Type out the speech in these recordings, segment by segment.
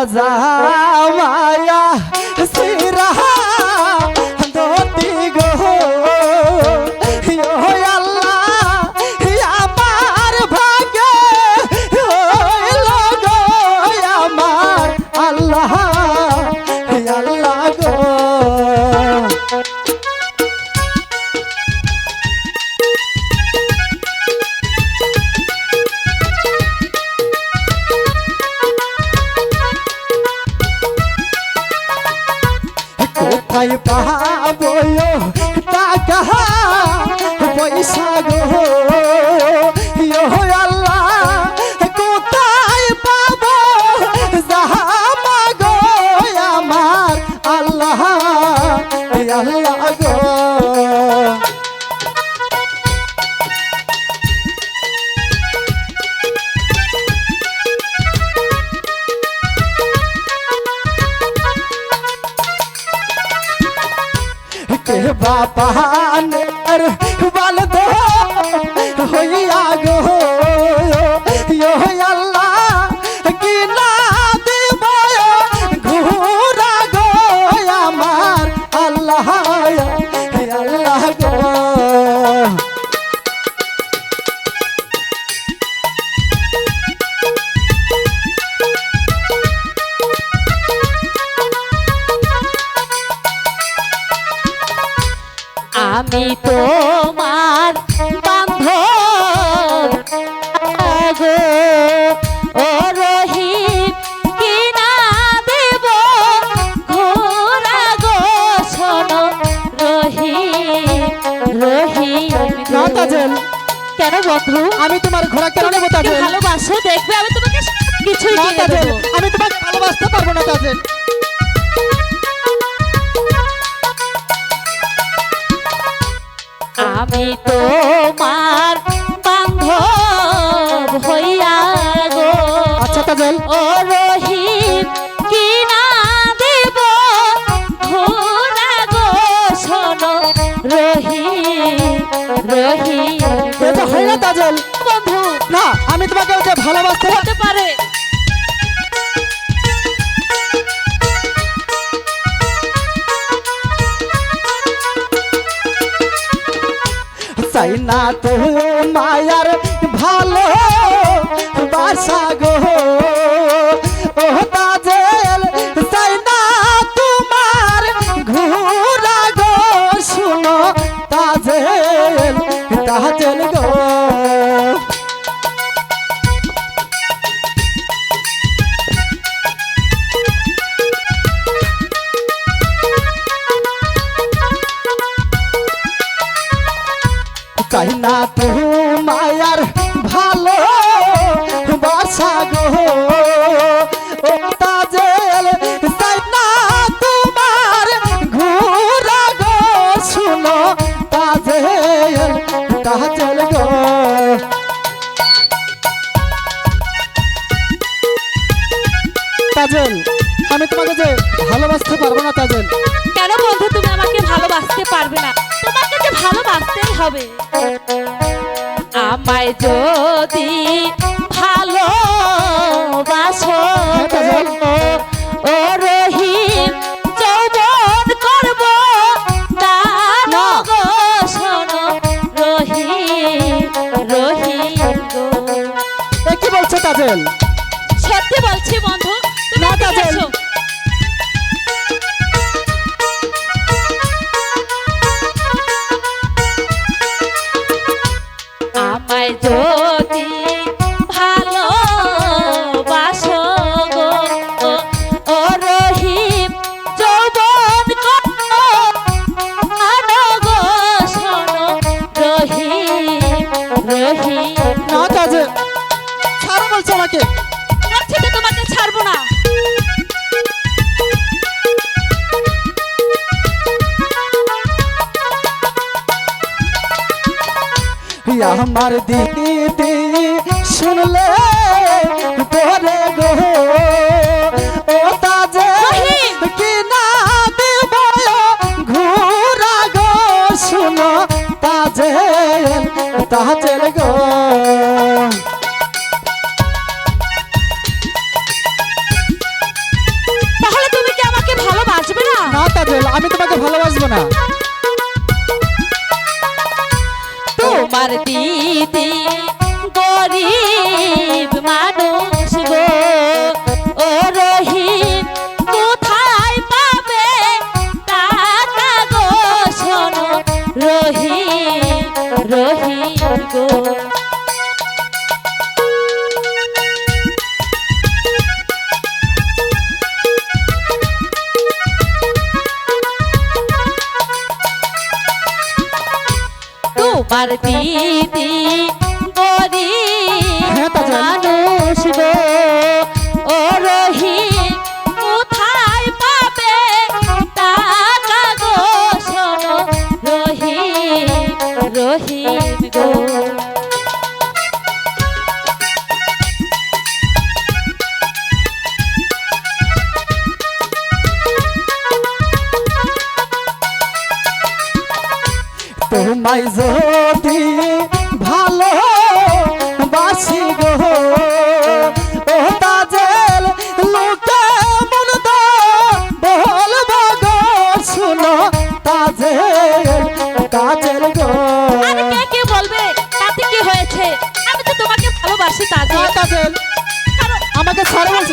রাজা মায়া সিরা के তোমার বান্ধব। গো ও রহিম কিনা দেব? ঘোরা গো শোনো রহিম রহিম। তাজেল কেন বন্ধু? আমি তোমার ঘোড়া কেন নেব তাজেল? ভালোবাসো দেখবে আমি তোমাকে কিছুই না তাজেল আমি তোমাকে ভালোবাসতে পারব না তাজেল। আমি তো তোমার বান্ধব হইয়া গো। আচ্ছা তাজেল ও রহিম কি না দেব? ঘোরা গো শোনো। রহিম রহিম। এটা হয় না তাজেল বন্ধু না আমি তোমাকে ওকে ভালোবাসতে হতে পারে। চাই না তো মায়ার ভালো বাসা গো। চাই না তো মায়ার ভালো বাসা গো। তাজেল না তোমার ঘোরা গো আমি তোমাকে যে ভালোবাসতে পারব না তাজেল। কেন বন্ধু তুমি আমাকে ভালোবাসতে পারবে না? তোমাকে যে ভালোবাসতেই হবে। আমায় যদি ভালোবাসো হ্যাঁ, ও রহিম যৌবন করব। দান না। গো শোনো রহিম রহিম গো। কি বলছো তাজেল? সত্যি বলছি বন্ধু তুমি। এসো। আমায় যদি ভালো বাসো গো ও, রহিম যৌবন আনো গো শোনো রহিম রহিম না তাজেল ছাড়ো বলছো আমাকে আমার দিদি, শুনলে পরে গো। ও তাজে কি না দেব, ঘুরা গো, শুনো তাজে তাজের গো। তোমার দিদি গরিব মানুষ গো। তোমার দিদি গরিব হ্যাঁ, মানুষ গো ও রহি কোথায় পাবে টাকা গো শোনো রহিম রহিম গো। তোমায় যদি ভালো বাসি গো। ও তাজেল লোকে মন দা বলব গো শুনো তাজেল তাজেল গো। আরে কে কে বলবে? তাতে কি হয়েছে? আমি তো তোমাকে ভালোবাসি তাজেল। আমাকে ছাড়ে বলছি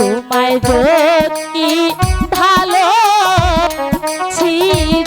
তোমায় যদি ভালো ছিল